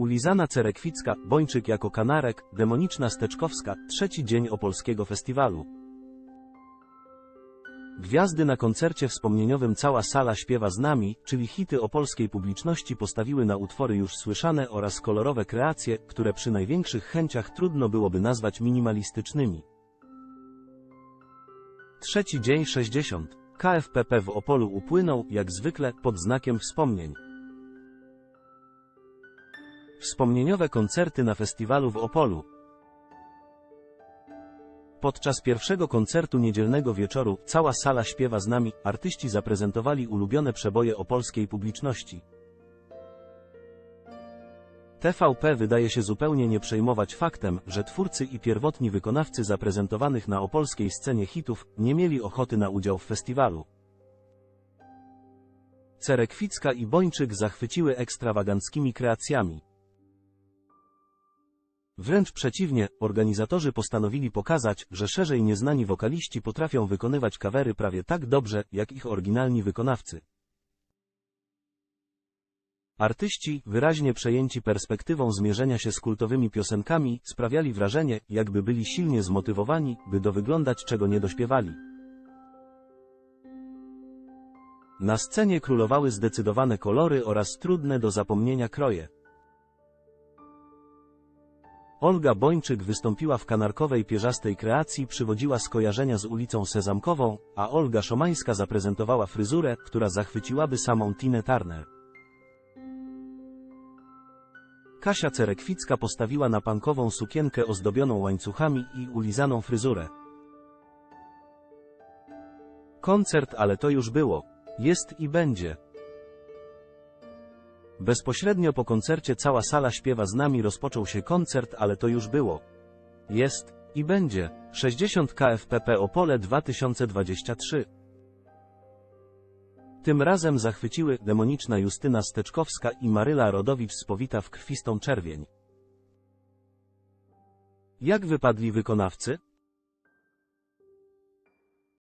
Ulizana Cerekwicka, Bończyk jako Kanarek, Demoniczna Steczkowska, trzeci dzień opolskiego festiwalu. Gwiazdy na koncercie wspomnieniowym Cała sala śpiewa z nami, czyli hity opolskiej publiczności postawiły na utwory już słyszane oraz kolorowe kreacje, które przy największych chęciach trudno byłoby nazwać minimalistycznymi. Trzeci dzień 60. KFPP w Opolu upłynął, jak zwykle, pod znakiem wspomnień. Wspomnieniowe koncerty na festiwalu w Opolu. Podczas pierwszego koncertu niedzielnego wieczoru cała sala śpiewa z nami, artyści zaprezentowali ulubione przeboje opolskiej publiczności. TVP wydaje się zupełnie nie przejmować faktem, że twórcy i pierwotni wykonawcy zaprezentowanych na opolskiej scenie hitów nie mieli ochoty na udział w festiwalu. Cerekwicka i Bończyk zachwyciły ekstrawaganckimi kreacjami. Wręcz przeciwnie, organizatorzy postanowili pokazać, że szerzej nieznani wokaliści potrafią wykonywać kawery prawie tak dobrze, jak ich oryginalni wykonawcy. Artyści, wyraźnie przejęci perspektywą zmierzenia się z kultowymi piosenkami, sprawiali wrażenie, jakby byli silnie zmotywowani, by dowyglądać czego nie dośpiewali. Na scenie królowały zdecydowane kolory oraz trudne do zapomnienia kroje. Olga Bończyk wystąpiła w kanarkowej pierzastej kreacji, przywodziła skojarzenia z ulicą Sezamkową, a Olga Szomańska zaprezentowała fryzurę, która zachwyciłaby samą Tinę Turner. Kasia Cerekwicka postawiła na pankową sukienkę ozdobioną łańcuchami i ulizaną fryzurę. Koncert, ale to już było. Jest i będzie. Bezpośrednio po koncercie cała sala śpiewa z nami rozpoczął się koncert, ale to już było. Jest i będzie. 60 KFPP Opole 2023. Tym razem zachwyciły demoniczna Justyna Steczkowska i Maryla Rodowicz spowita w krwistą czerwień. Jak wypadli wykonawcy?